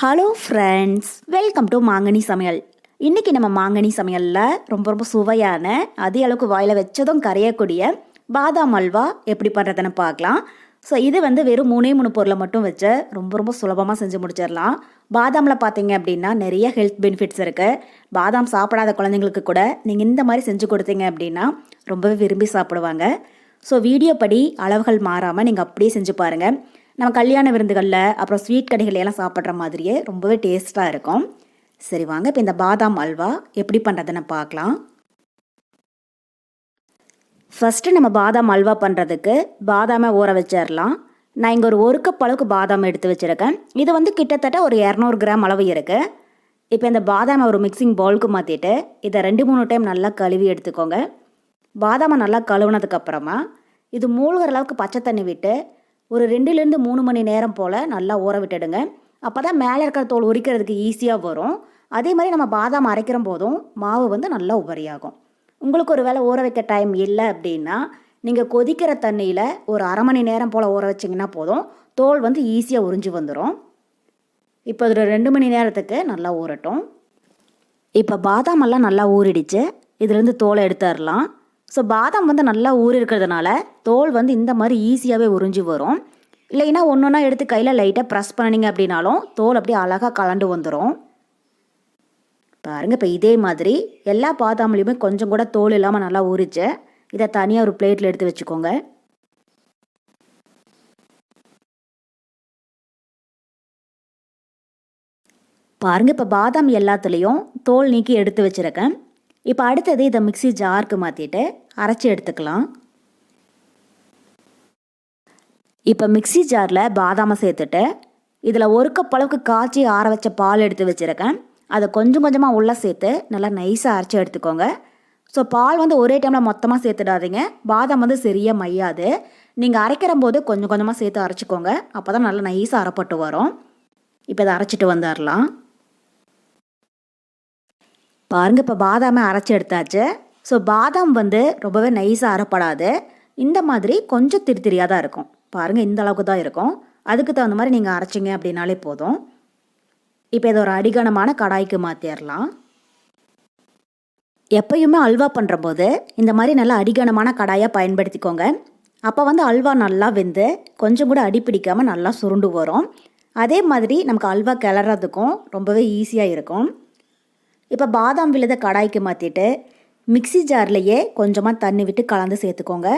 Hello friends welcome to மாங்கனி சமையல் இன்றைக்கி நம்ம மாங்கனி சமையலில் ரொம்ப ரொம்ப சுவையான அதே அளவுக்கு வாயில் வச்சதும் கரையக்கூடிய பாதாம் அல்வா எப்படி பண்ணுறதுன்னு பார்க்கலாம். ஸோ இது வந்து வெறும் மூணே மூணு பொருளை மட்டும் வச்சு ரொம்ப ரொம்ப சுலபமாக செஞ்சு முடிச்சிடலாம். பாதாமில் பார்த்தீங்க அப்படின்னா நிறைய ஹெல்த் பெனிஃபிட்ஸ் இருக்குது பாதாம் சாப்பிடாத குழந்தைங்களுக்கு கூட நீங்கள் இந்த மாதிரி செஞ்சு கொடுத்தீங்க அப்படின்னா ரொம்பவே விரும்பி சாப்பிடுவாங்க. ஸோ வீடியோ படி அளவுகள் மாறாமல் நீங்கள் அப்படியே செஞ்சு பாருங்கள் நம்ம கல்யாண விருந்துகளில் அப்புறம் ஸ்வீட் கடைகள் சாப்பிட்ற மாதிரியே ரொம்பவே டேஸ்ட்டாக இருக்கும். சரி வாங்க இப்போ இந்த பாதாம் அல்வா எப்படி பண்ணுறதுன்னு பார்க்கலாம். ஃபஸ்ட்டு நம்ம பாதாம் அல்வா பண்ணுறதுக்கு பாதாமை ஊற வச்சிடலாம் நான் இங்கே ஒரு ஒரு கப் அளவுக்கு பாதாம் எடுத்து வச்சுருக்கேன். இது வந்து கிட்டத்தட்ட ஒரு இரநூறு கிராம் அளவு இருக்குது இப்போ இந்த பாதாமை ஒரு மிக்சிங் பவுலுக்கு மாற்றிட்டு இதை ரெண்டு மூணு டைம் நல்லா கழுவி எடுத்துக்கோங்க. பாதாமை நல்லா கழுவுனதுக்கப்புறமா இது மூழ்கிற அளவுக்கு பச்சை தண்ணி விட்டு ஒரு ரெண்டுலேருந்து மூணு மணி நேரம் போல் நல்லா ஊற விட்டுடுங்க. அப்போ தான் மேலே இருக்கிற தோல் உரிக்கிறதுக்கு ஈஸியாக வரும். அதே மாதிரி நம்ம பாதாம் அரைக்கிற போதும் மாவு வந்து நல்லா உபரியாகும். உங்களுக்கு ஒரு வேளை ஊற வைக்க டைம் இல்லை அப்படின்னா நீங்கள் கொதிக்கிற தண்ணியில் ஒரு அரை மணி நேரம் போல் ஊற வச்சிங்கன்னா போதும். தோல் வந்து ஈஸியாக உறிஞ்சி வந்துடும் இப்போ ஒரு ரெண்டு மணி நேரத்துக்கு நல்லா ஊறட்டும். இப்போ பாதாமெல்லாம் நல்லா ஊறிடுச்சு. இதுலேருந்து தோலை எடுத்துடலாம். ஸோ பாதாம் வந்து நல்லா ஊறி இருக்கிறதுனால தோல் வந்து இந்த மாதிரி ஈஸியாகவே உறிஞ்சி வரும். இல்லைன்னா ஒன்று ஒன்றா எடுத்து கையில் லைட்டாக ப்ரெஸ் பண்ணினீங்க அப்படின்னாலும் தோல் அப்படியே அழகாக கலண்டு வந்துடும் பாருங்க இப்போ இதே மாதிரி எல்லா பாதாம்லேயுமே கொஞ்சம் கூட தோல் இல்லாமல் நல்லா ஊறிச்சு. இதை தனியாக ஒரு பிளேட்டில் எடுத்து வச்சுக்கோங்க. பாருங்க இப்போ பாதாம் எல்லாத்துலேயும் தோல் நீக்கி எடுத்து வச்சுருக்கேன். இப்போ அடுத்தது இதை மிக்ஸி ஜாருக்கு மாற்றிட்டு அரைச்சி எடுத்துக்கலாம். இப்போ மிக்ஸி ஜாரில் பாதாமை சேர்த்துட்டு இதில் ஒரு கப் அளவுக்கு காய்ச்சி ஆற வச்ச பால் எடுத்து வச்சுருக்கேன். அதை கொஞ்சம் கொஞ்சமாக உள்ளே சேர்த்து நல்லா நைஸாக அரைச்சி எடுத்துக்கோங்க. ஸோ பால் வந்து ஒரே டைமில் மொத்தமாக சேர்த்துடாதீங்க. பாதாம் வந்து சரியாக மையாது. நீங்கள் அரைக்கிற போது கொஞ்சம் கொஞ்சமாக சேர்த்து அரைச்சிக்கோங்க. அப்போ தான் நல்லா நைஸாக அரைப்பட்டு வரும். இப்போ இதை அரைச்சிட்டு வந்துடலாம் பாருங்கள் இப்போ பாதாமை அரைச்சி எடுத்தாச்சு. ஸோ பாதாம் வந்து ரொம்பவே நைஸாக அரைப்படாது. இந்த மாதிரி கொஞ்சம் திரித்திரியாக தான் இருக்கும். பாருங்கள் இந்த அளவுக்கு தான் இருக்கும். அதுக்கு தகுந்த மாதிரி நீங்கள் அரைச்சிங்க அப்படின்னாலே போதும். இப்போ இதை ஒரு அடிகனமான கடாய்க்கு மாற்றிடலாம் எப்பயுமே அல்வா பண்ணுற போது இந்த மாதிரி நல்லா அடிகனமான கடாயாக பயன்படுத்திக்கோங்க. அப்போ வந்து அல்வா நல்லா வெந்து கொஞ்சம் கூட அடி பிடிக்காமல் நல்லா சுருண்டு வரும். அதே மாதிரி நமக்கு அல்வா கிளறதுக்கும் ரொம்பவே ஈஸியாக இருக்கும். இப்போ பாதாம் விழுத கடாய்க்கு மாற்றிட்டு மிக்ஸி ஜார்லேயே கொஞ்சமாக தண்ணி விட்டு கலந்து சேர்த்துக்கோங்க.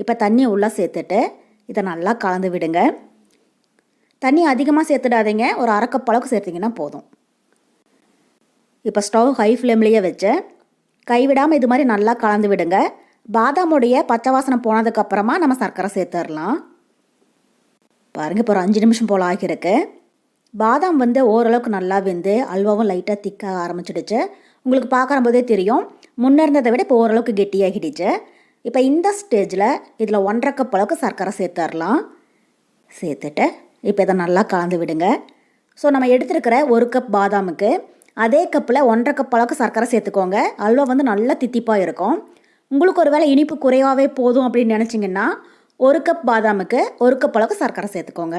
இப்போ தண்ணி உள்ளே சேர்த்துட்டு இதை நல்லா கலந்து விடுங்க. தண்ணி அதிகமாக சேர்த்துடாதீங்க. ஒரு அரை அளவுக்கு சேர்த்திங்கன்னா போதும். இப்போ ஸ்டவ் ஹை ஃப்ளேம்லேயே வச்சு கைவிடாமல் இது மாதிரி நல்லா கலந்து விடுங்க. பாதாமுடைய பச்சை வாசனை போனதுக்கப்புறமா நம்ம சர்க்கரை சேர்த்துடலாம் பாருங்கள் இப்போ ஒரு அஞ்சு நிமிஷம் போல் ஆகியிருக்கு. பாதாம் வந்து ஓரளவுக்கு நல்லா வெந்து அல்வாவும் லைட்டாக திக்காக ஆரம்பிச்சிடுச்சு. உங்களுக்கு பார்க்குற போதே தெரியும் முன்னே இருந்ததை விட இப்போ ஓரளவுக்கு கெட்டியாகிடுச்சு. இப்போ இந்த ஸ்டேஜில் இதில் ஒன்றரை கப் அளவுக்கு சர்க்கரை சேர்த்துடலாம் சேர்த்துட்டு இப்போ இதை நல்லா கலந்து விடுங்க. ஸோ நம்ம எடுத்துருக்கிற ஒரு கப் பாதாமுக்கு அதே கப்பில் ஒன்றரை கப் அளவுக்கு சர்க்கரை சேர்த்துக்கோங்க. அல்வா வந்து நல்லா தித்திப்பாக இருக்கும். உங்களுக்கு ஒரு வேளை இனிப்பு குறைவாகவே போதும் அப்படின்னு நினச்சிங்கன்னா ஒரு கப் பாதாமுக்கு ஒரு கப் அளவுக்கு சர்க்கரை சேர்த்துக்கோங்க.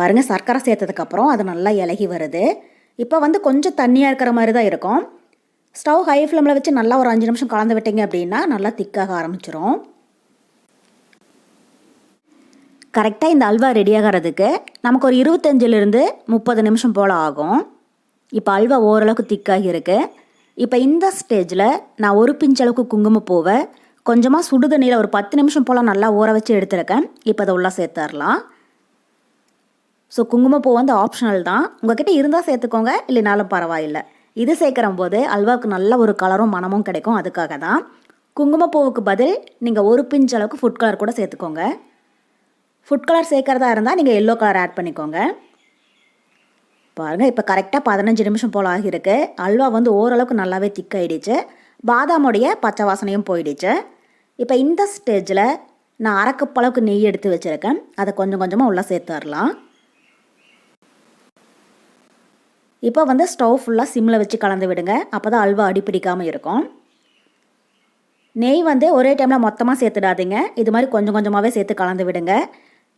பாருங்கள் சர்க்கரை சேர்த்ததுக்கப்புறம் அது நல்லா இலகி வருது. இப்போ வந்து கொஞ்சம் தண்ணியாக இருக்கிற மாதிரி தான் இருக்கும். ஸ்டவ் ஹை ஃப்ளேமில் வச்சு நல்லா ஒரு அஞ்சு நிமிஷம் கலந்து விட்டீங்க அப்படின்னா நல்லா திக்காக ஆரம்பிச்சிரும். கரெக்டாக இந்த அல்வா ரெடி ஆகிறதுக்கு நமக்கு ஒரு இருபத்தஞ்சிலிருந்து முப்பது நிமிஷம் போல் ஆகும். இப்போ அல்வா ஓரளவுக்கு திக்காகி இருக்குது இப்போ இந்த ஸ்டேஜில் நான் ஒரு பிஞ்சளவுக்கு குங்குமப்பூவை கொஞ்சமாக சுடுதண்ணியில் ஒரு பத்து நிமிஷம் போல் நல்லா ஊற வச்சு எடுத்திருக்கேன். இப்போ அதை உள்ளே சேர்த்துடலாம் ஸோ குங்குமப்பூ வந்து ஆப்ஷனல் தான். உங்ககிட்ட இருந்தால் சேர்த்துக்கோங்க இல்லைனாலும் பரவாயில்லை. இது சேர்க்குற போது அல்வாவுக்கு நல்ல ஒரு கலரும் மனமும் கிடைக்கும் அதுக்காக தான். குங்குமப்பூவுக்கு பதில் நீங்கள் ஒரு பிஞ்ச் அளவுக்கு ஃபுட் கலர் கூட சேர்த்துக்கோங்க. ஃபுட் கலர் சேர்க்குறதா இருந்தால் நீங்கள் எல்லோ கலர் ஆட் பண்ணிக்கோங்க. பாருங்கள் இப்போ கரெக்டாக பதினஞ்சு நிமிஷம் போல் ஆகியிருக்கு. அல்வா வந்து ஓரளவுக்கு நல்லாவே திக்காயிடுச்சு பாதாமுடைய பச்சை வாசனையும் போயிடுச்சு. இப்போ இந்த ஸ்டேஜில் நான் அரைக்கப் அளவுக்கு நெய் எடுத்து வச்சுருக்கேன். அதை கொஞ்சம் கொஞ்சமாக உள்ளே சேர்த்துடலாம் இப்போ வந்து ஸ்டவ் ஃபுல்லாக சிம்மில் வச்சு கலந்து விடுங்க. அப்போ தான் அல்வா அடி பிடிக்காமல் இருக்கும். நெய் வந்து ஒரே டைமில் மொத்தமாக சேர்த்துடாதீங்க. இது மாதிரி கொஞ்சம் கொஞ்சமாகவே சேர்த்து கலந்து விடுங்க.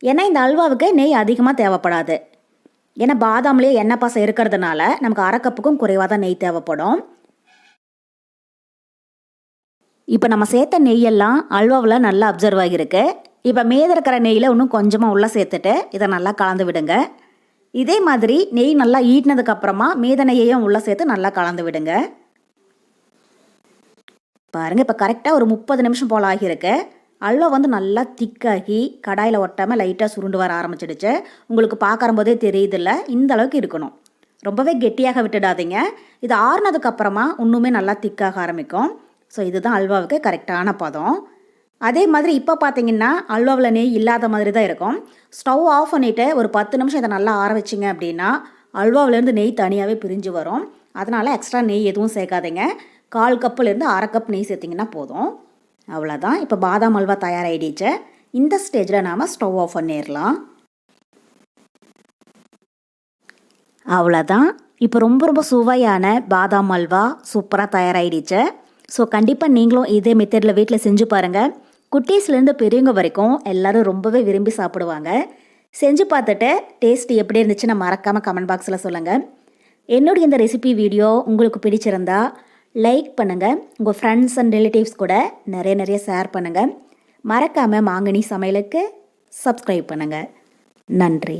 ஏன்னா இந்த அல்வாவுக்கு நெய் அதிகமாக தேவைப்படாது. ஏன்னா பாதாம்லேயே எண்ணெய் பாசம் இருக்கிறதுனால நமக்கு அரை கப்புக்கும் குறைவாக தான் நெய் தேவைப்படும். இப்போ நம்ம சேர்த்த நெய்யெல்லாம் அல்வாவில் நல்லா அப்சர்வ் ஆகியிருக்கு. இப்போ மீத இருக்கிற நெய்யில் இன்னும் கொஞ்சமாக உள்ளே சேர்த்துட்டு இதை நல்லா கலந்து விடுங்க. இதே மாதிரி நெய் நல்லா ஈட்டினதுக்கு அப்புறமா மீத நெய்யையும் உள்ளே சேர்த்து நல்லா கலந்து விடுங்க. பாருங்கள் இப்போ கரெக்டாக ஒரு முப்பது நிமிஷம் போல் ஆகியிருக்கு. அல்வா வந்து நல்லா திக்காகி கடாயில் ஒட்டாமல் லைட்டாக சுருண்டு வர ஆரம்பிச்சிடுச்சு. உங்களுக்கு பார்க்கறம்போதே தெரியுதில்ல இந்த அளவுக்கு இருக்கணும். ரொம்பவே கெட்டியாக விட்டுடாதீங்க. இது ஆறுனதுக்கப்புறமா இன்னுமே நல்லா திக்காக ஆரம்பிக்கும். ஸோ இதுதான் அல்வாவுக்கு கரெக்டான பதம். அதே மாதிரி இப்போ பார்த்தீங்கன்னா அல்வாவில் நெய் இல்லாத மாதிரி தான் இருக்கும். ஸ்டவ் ஆஃப் பண்ணிவிட்டு ஒரு பத்து நிமிஷம் இதை நல்லா ஆற வச்சிங்க அப்படின்னா அல்வாவிலேருந்து நெய் தனியாகவே பிரிஞ்சு வரும். அதனால் எக்ஸ்ட்ரா நெய் எதுவும் சேர்க்காதீங்க. கால் கப்புலேருந்து அரை கப் நெய் சேர்த்திங்கன்னா போதும். அவ்வளோதான் இப்போ பாதாம் அல்வா தயாராகிடுச்சு இந்த ஸ்டேஜில் நாம் ஸ்டவ் ஆஃப் பண்ணிடலாம். அவ்வளோதான் இப்போ ரொம்ப ரொம்ப சுவையான பாதாம் அல்வா சூப்பராக தயாராகிடுச்சு ஸோ கண்டிப்பாக நீங்களும் இதே மெத்தடில் வீட்டில் செஞ்சு பாருங்கள் குட்டீஸ்லேருந்து பெரியவங்க வரைக்கும் எல்லாரும் ரொம்பவே விரும்பி சாப்பிடுவாங்க. செஞ்சு பார்த்துட்டு டேஸ்ட் எப்படி இருந்துச்சுன்னு மறக்காமல் கமெண்ட் பாக்ஸில் சொல்லுங்கள் என்னுடைய இந்த ரெசிபி வீடியோ உங்களுக்கு பிடிச்சிருந்தா லைக் பண்ணுங்கள் உங்கள் ஃப்ரெண்ட்ஸ் அண்ட் ரிலேட்டிவ்ஸ் கூட நிறைய நிறைய ஷேர் பண்ணுங்கள் மறக்காமல் மாங்கனி சமையலுக்கு சப்ஸ்கிரைப் பண்ணுங்கள் நன்றி.